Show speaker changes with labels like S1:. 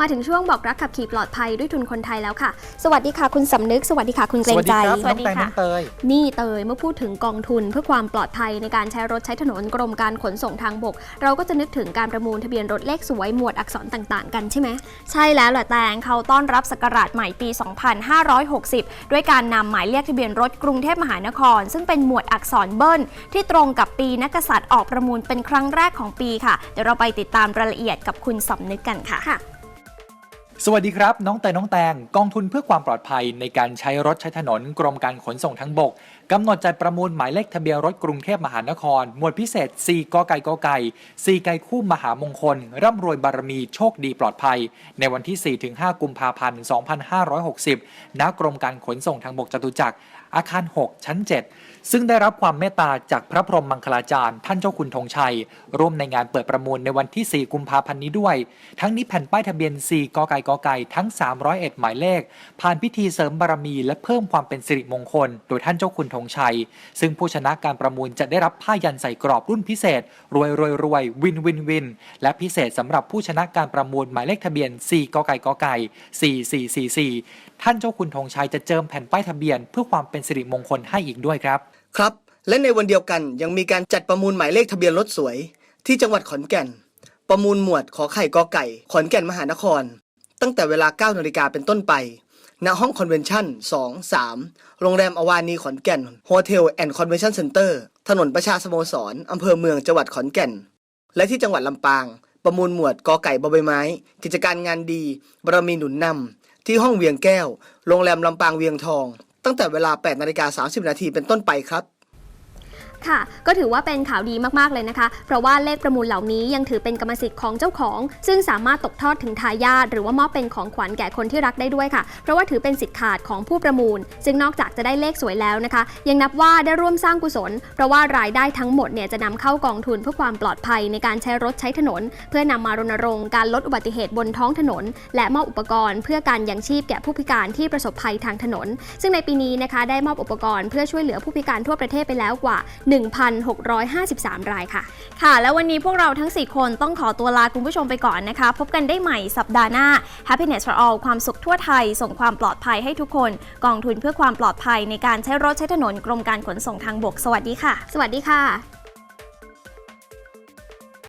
S1: มาถึงช่วงบอกรักขับขี่ปลอดภัยด้วยทุนคนไทยแล้วค่ะ สวัสดีค่ะคุณสำนึก สวัสดีค่ะคุณเกรงใจ
S2: สวัสดีครับน้องแตงน้องเตย
S1: นี่เตยเมื่อพูดถึงกองทุนเพื่อความปลอดภัยในการใช้รถใช้ถนนกรมการขนส่งทางบก เราก็จะนึกถึงการประมูลทะเบียนรถเลขสวยหมวดอักษรต่าง ๆ กันใช่ไหม
S3: ใช่แล้วแหละแตงเขาต้อนรับศักราชใหม่ปี 2560 ด้วยการนำหมายเลขทะเบียนรถกรุงเทพมหานคร ซึ่งเป็นหมวดอักษรเบิ้ล ที่ตรงกับปีนักกษัตริย์ออกประมูลเป็นครั้งแรกของปีค่ะเดี๋ยวเราไปติดตามรายละเอียดกับคุณสำนึกกันค่ะ
S1: ค่ะ
S2: สวัสดีครับ น้องเตยน้องแตงกองทุนเพื่อความปลอดภัยในการใช้รถใช้ถนนกรมการขนส่งทางบกกำหนดจัดประมูลหมายเลขทะเบียนรถกรุงเทพมหานคร หมวดพิเศษ 4กไก่กไก่4ไก่คู่มหามงคล ร่ำรวยบารมีโชคดีปลอดภัย ในวันที่ 4-5 กุมภาพันธ์ 2560 ณ กรมการขนส่งทางบกจตุจักร อาคาร 6 ชั้น 7 ซึ่งได้รับความเมตตาจากพระพรหมมังคลาจารย์ ท่านเจ้าคุณธงชัย ร่วมในงานเปิดประมูลในวันที่ 4 กุมภาพันธ์นี้ด้วย ทั้งนี้แผ่นป้ายทะเบียน 4กไก่กไก่ทั้ง 301 หมายเลข ผ่านพิธีเสริมบารมีและเพิ่มความเป็นสิริมงคล โดยท่านเจ้าคุณธงชัย ซึ่งผู้ชนะการประมูลจะได้รับผ้ายันใส่กรอบรุ่นพิเศษ รวยรวยรวยวินวินวิน และพิเศษสำหรับผู้ชนะการประมูลหมายเลขทะเบียน 4กไก่กไก่4444 ท่านเจ้าคุณธงชัยจะเจิมแผ่นป้ายทะเบียน เพื่อความเป็นสิริมงคลให้อีกด้วยครับ
S4: ครับและในวันเดียวกันยังมีการจัดประมูลหมายเลขทะเบียนรถสวย ที่จังหวัดขอนแก่น ประมูลหมวดขอไข่กอไก่ ขอนแก่นมหานคร ตั้งแต่เวลา 9นาฬิกาเป็นต้นไปณห้องคอนเวนชั่น 2 3 โรงแรมอวานีขอนแก่นโฮเทลแอนด์คอนเวนชั่นเซ็นเตอร์ถนนประชาสโมสรอำเภอเมืองจังหวัดขอนแก่น และที่จังหวัดลำปาง ประมูลหมวดกอไก่บใบไม้ กิจการงานดี บารมีหนุนนำ ที่ห้องเวียงแก้ว โรงแรมลำปางเวียงทอง ตั้งแต่เวลา 8นาฬิกา30 นาทีเป็นต้นไปครับ
S1: ค่ะ ก็ถือว่าเป็นข่าวดีมากๆเลยนะคะ เพราะว่าเลขประมูลเหล่านี้ยังถือเป็นกรรมสิทธิ์ของเจ้าของ ซึ่งสามารถตกทอดถึงทายาทหรือว่ามอบเป็นของขวัญแก่คนที่รักได้ด้วยค่ะ เพราะว่าถือเป็นสิทธิ์ขาดของผู้ประมูล ซึ่งนอกจากจะได้เลขสวยแล้วนะคะ ยังนับว่าได้ร่วมสร้างกุศล เพราะว่ารายได้ทั้งหมดเนี่ยจะนำเข้ากองทุนเพื่อความปลอดภัยในการใช้รถใช้ถนน เพื่อนำมารณรงค์การลดอุบัติเหตุบนท้องถนน และมอบอุปกรณ์ เพื่อการยังชีพแก่ผู้พิการที่ประสบภัยทางถนน ซึ่งในปีนี้นะคะได้มอบอุปกรณ์เพื่อช่วยเหลือผู้พิการทั่วประเทศไปแล้วกว่า1,653 รายค่ะ
S3: ค่ะ แล้ววันนี้พวกเราทั้ง 4 คนต้องขอตัวลาคุณผู้ชมไปก่อนนะคะ พบกันได้ใหม่สัปดาห์หน้า Happiness for all ความสุขทั่วไทย ส่งความปลอดภัยให้ทุกคน กองทุนเพื่อความปลอดภัยในการใช้รถใช้ถนนกรมการขนส่งทางบก สวัสดีค่ะ
S1: สวัสดีค่ะ